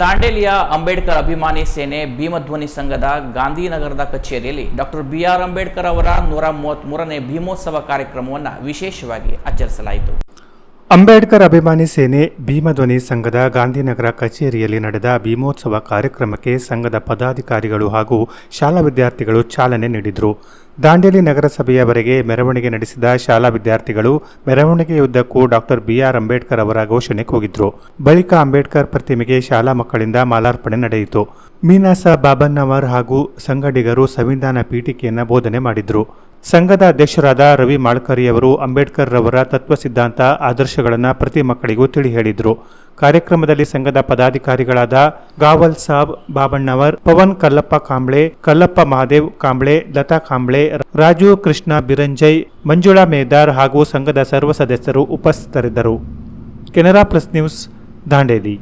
ದಾಂಡೇಲಿಯ ಅಂಬೇಡ್ಕರ್ ಅಭಿಮಾನಿ ಸೇನೆ ಭೀಮಧ್ವನಿ ಸಂಘದ ಗಾಂಧಿನಗರದ ಕಚೇರಿಯಲ್ಲಿ ಡಾಕ್ಟರ್ ಬಿ ಆರ್ ಅಂಬೇಡ್ಕರ್ ಅವರ ನೂರ ಮೂವತ್ತ್ಮೂರನೇ ಭೀಮೋತ್ಸವ ಕಾರ್ಯಕ್ರಮವನ್ನು ವಿಶೇಷವಾಗಿ ಆಚರಿಸಲಾಯಿತು. ಅಂಬೇಡ್ಕರ್ ಅಭಿಮಾನಿ ಸೇನೆ ಭೀಮಧ್ವನಿ ಸಂಘದ ಗಾಂಧಿನಗರ ಕಚೇರಿಯಲ್ಲಿ ನಡೆದ ಭೀಮೋತ್ಸವ ಕಾರ್ಯಕ್ರಮಕ್ಕೆ ಸಂಘದ ಪದಾಧಿಕಾರಿಗಳು ಹಾಗೂ ಶಾಲಾ ವಿದ್ಯಾರ್ಥಿಗಳು ಚಾಲನೆ ನೀಡಿದರು. ದಾಂಡೇಲಿ ನಗರಸಭೆಯವರೆಗೆ ಮೆರವಣಿಗೆ ನಡೆಸಿದ ಶಾಲಾ ವಿದ್ಯಾರ್ಥಿಗಳು ಮೆರವಣಿಗೆಯುದ್ದಕ್ಕೂ ಡಾಕ್ಟರ್ ಬಿಆರ್ ಅಂಬೇಡ್ಕರ್ ಅವರ ಘೋಷಣೆ ಕೂಗಿದ್ರು ಬಳಿಕ ಅಂಬೇಡ್ಕರ್ ಪ್ರತಿಮೆಗೆ ಶಾಲಾ ಮಕ್ಕಳಿಂದ ಮಾಲಾರ್ಪಣೆ ನಡೆಯಿತು. ಮೀನಾಸ ಬಾಬನ್ನವರ್ ಹಾಗೂ ಸಂಗಡಿಗರು ಸಂವಿಧಾನ ಪೀಠಿಕೆಯನ್ನು ಬೋಧನೆ ಮಾಡಿದ್ರು. ಸಂಘದ ಅಧ್ಯಕ್ಷರಾದ ರವಿ ಮಾಳ್ಕರಿಯವರು ಅಂಬೇಡ್ಕರ್ ರವರ ತತ್ವ ಸಿದ್ಧಾಂತ ಆದರ್ಶಗಳನ್ನು ಪ್ರತಿ ಮಕ್ಕಳಿಗೂ ತಿಳಿ ಹೇಳಿದರು. ಕಾರ್ಯಕ್ರಮದಲ್ಲಿ ಸಂಘದ ಪದಾಧಿಕಾರಿಗಳಾದ ಗಾವಲ್ ಸಾಬ್ ಬಾಬಣ್ಣವರ್, ಪವನ್ ಕಲ್ಲಪ್ಪ ಕಾಂಬ್ಳೆ, ಕಲ್ಲಪ್ಪ ಮಹಾದೇವ್ ಕಾಂಬ್ಳೆ, ಲತಾ ಕಾಂಬ್ಳೆ, ರಾಜು ಕೃಷ್ಣ ಬಿರಂಜಯ್ ಮಂಜುಳಾ ಮೇದಾರ್ ಹಾಗೂ ಸಂಘದ ಸರ್ವ ಸದಸ್ಯರು ಉಪಸ್ಥಿತರಿದ್ದರು. Canara plus news Dandeli.